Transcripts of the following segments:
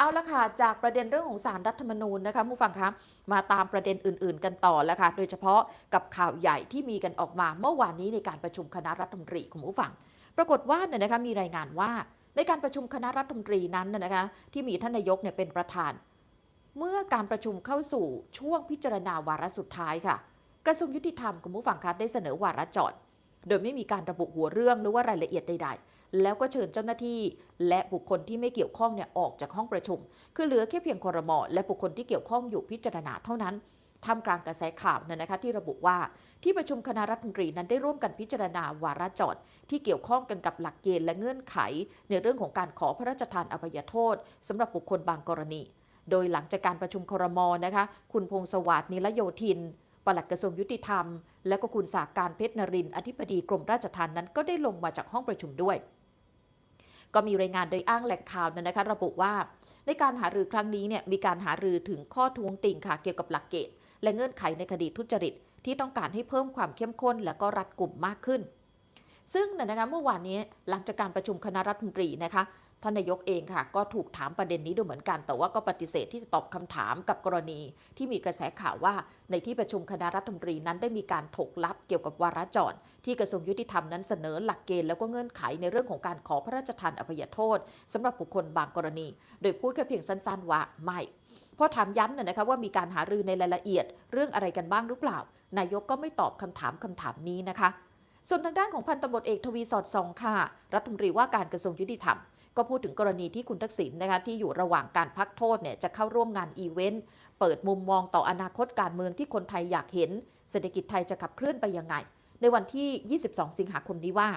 เอาละค่ะ จากประเด็นเรื่องของสารรัฐธรรมนูญนะคะผู้ฟังคะมาตามประเด็นอื่น ๆ กันต่อแล้วค่ะ โดยเฉพาะกับข่าวใหญ่ที่มีกันออกมาเมื่อวานนี้ในการประชุมคณะรัฐมนตรีคุณผู้ฟัง ปรากฏว่าเนี่ยนะคะมีรายงานว่าในการประชุมคณะรัฐมนตรีนั้นน่ะนะคะที่มีท่านนายกเนี่ยเป็นประธาน เมื่อการประชุมเข้าสู่ช่วงพิจารณาวาระสุดท้ายค่ะ กระทรวงยุติธรรมคุณผู้ฟังคะได้เสนอวาระจอด โดยไม่มีการระบุหัวเรื่องหรือว่ารายละเอียดใด ๆ แล้วก็เชิญเจ้าหน้าที่ และบุคคลที่ไม่เกี่ยวข้องเนี่ยออกจากห้องประชุม คือเหลือแค่เพียงคอรมอและบุคคลที่เกี่ยวข้องอยู่พิจารณาเท่านั้นท่ามกลางกระแสข่าวเนยนะคะที่ระบุว่าที่ประชุมคณะรัฐมนตรีนั้นได้ร่วมกันพิจารณาวาระจอด ที่เกี่ยวข้องกันกับหลักเกณฑ์และเงื่อนไข ในเรื่องของการขอพระราชทานอภัยโทษสำหรับบุคคลบางกรณี โดยหลังจากการประชุมครมนะคะ คุณพงศวัสดิ์นิรโยธิน ปลัดกระทรวงยุติธรรม และก็คุณสาการเพชรนรินทร์อธิบดีกรมราชทัณฑ์นั้นก็ได้ลงมาจากห้องประชุมด้วย ก็มีรายงานโดยอ้างแหล่งข่าวนั้นนะคะระบุว่า ในการหารือครั้งนี้เนี่ยมีการหารือถึงข้อท้วงติงค่ะเกี่ยวกับหลักเกณฑ์และเงื่อนไขในคดีทุจริต ที่ต้องการให้เพิ่มความเข้มข้น และก็รัดกลุ่มมากขึ้นซึ่งนะคะเมื่อวานนี้หลังจากการประชุมคณะรัฐมนตรีนะคะ ท่านนายกเองค่ะ ก็ถูกถามประเด็นนี้ดูเหมือนกัน แต่ว่าก็ปฏิเสธที่จะตอบคำถามกับกรณีที่มีกระแสข่าวว่า ในที่ประชุมคณะรัฐมนตรีนั้นได้มีการถกลับเกี่ยวกับวาระจอดที่กระทรวงยุติธรรมนั้นเสนอหลักเกณฑ์แล้วก็เงื่อนไขในเรื่องของการขอพระราชทานอภัยโทษสำหรับบุคคลบางกรณี โดยพูดแค่เพียงสั้นๆว่าไม่พอถามย้ำน่ยนะคะว่ามีการหารือในรายละเอียด เรื่องอะไรกันบ้างหรือเปล่า นายกก็ไม่ตอบคำถามคำถามนี้นะคะ ส่วนทางด้านของพันตำรวจเอกทวีสอดส่องค่ะ รัฐมนตรีว่าการกระทรวงยุติธรรม ก็พูดถึงกรณีที่คุณทักษิณนะคะที่อยู่ระหว่างการพักโทษเนี่ยจะเข้าร่วมงานอีเวนต์เปิดมุมมองต่ออนาคตการเมืองที่คนไทยอยากเห็น เศรษฐกิจไทยจะขับเคลื่อนไปยังไง ในวันที่ 22 สิงหาคมนี้ว่า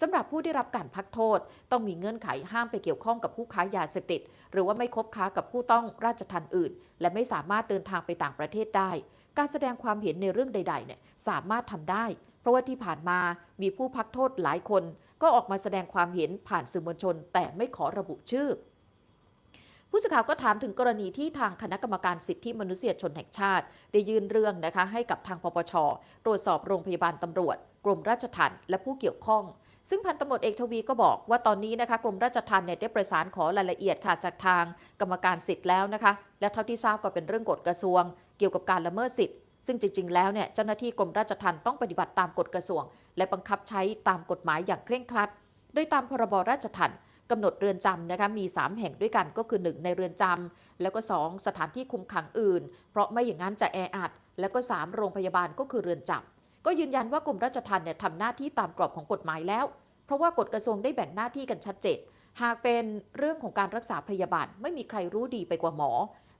สำหรับผู้ได้รับการพักโทษ ต้องมีเงื่อนไขห้ามไปเกี่ยวข้องกับผู้ค้ายาเสพติด หรือว่าไม่คบค้ากับผู้ต้องราชทันอื่น และไม่สามารถเดินทางไปต่างประเทศได้ การแสดงความเห็นในเรื่องใดๆเนี่ยสามารถทำได้ เพราะว่าที่ผ่านมามีผู้พักโทษหลายคน ก็ออกมาแสดงความเห็นผ่านสื่อมวลชน แต่ไม่ขอระบุชื่อ ผู้สื่อข่าวก็ถามถึงกรณีที่ทางคณะกรรมการสิทธิมนุษยชนแห่งชาติ ได้ยื่นเรื่องนะคะให้กับทางปปชตรวจสอบโรงพยาบาลตำรวจ กรมราชทัณฑ์และผู้เกี่ยวข้องซึ่งพันตำรวจเอกทวีก็บอกว่าตอนนี้นะคะกรมราชทัณฑ์เนี่ยได้ประสานขอรายละเอียดค่ะจากทางกรรมการสิทธิ์แล้วนะคะ และเท่าที่ทราบก็เป็นเรื่องกฎกระทรวง เกี่ยวกับการละเมิดสิทธิ์ ซึ่งจริง ๆ แล้วเนี่ยเจ้าหน้าที่กรมราชทัณฑ์ต้องปฏิบัติตามกฎกระทรวง และบังคับใช้ตามกฎหมายอย่างเคร่งครัด โดยตามพรบราชทัณฑ์กำหนดเรือนจำนะคะมี 3 แห่งด้วยกันก็คือ 1 ในเรือนจำแล้วก็ 2 สถานที่คุมขังอื่น เพราะไม่อย่างนั้นจะแออัด แล้วก็ 3 โรงพยาบาลก็คือเรือนจำก็ยืนยันว่ากรมราชทัณฑ์เนี่ยทำหน้าที่ตามกรอบของกฎหมายแล้ว เพราะว่ากฎกระทรวงได้แบ่งหน้าที่กันชัดเจน หากเป็นเรื่องของการรักษาพยาบาลไม่มีใครรู้ดีไปกว่าหมอ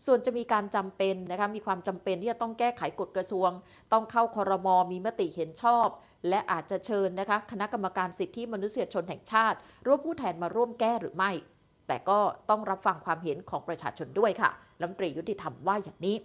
ส่วนจะมีการจำเป็นนะคะมีความจำเป็นที่จะต้องแก้ไขกฎกระทรวง ต้องเข้าคอรมอมีมติเห็นชอบ และอาจจะเชิญนะคะคณะกรรมการสิทธิมนุษยชนแห่งชาติร่วมผู้แทนมาร่วมแก้หรือไม่ แต่ก็ต้องรับฟังความเห็นของประชาชนด้วยค่ะรัฐมนตรียุติธรรมว่าอย่างนี้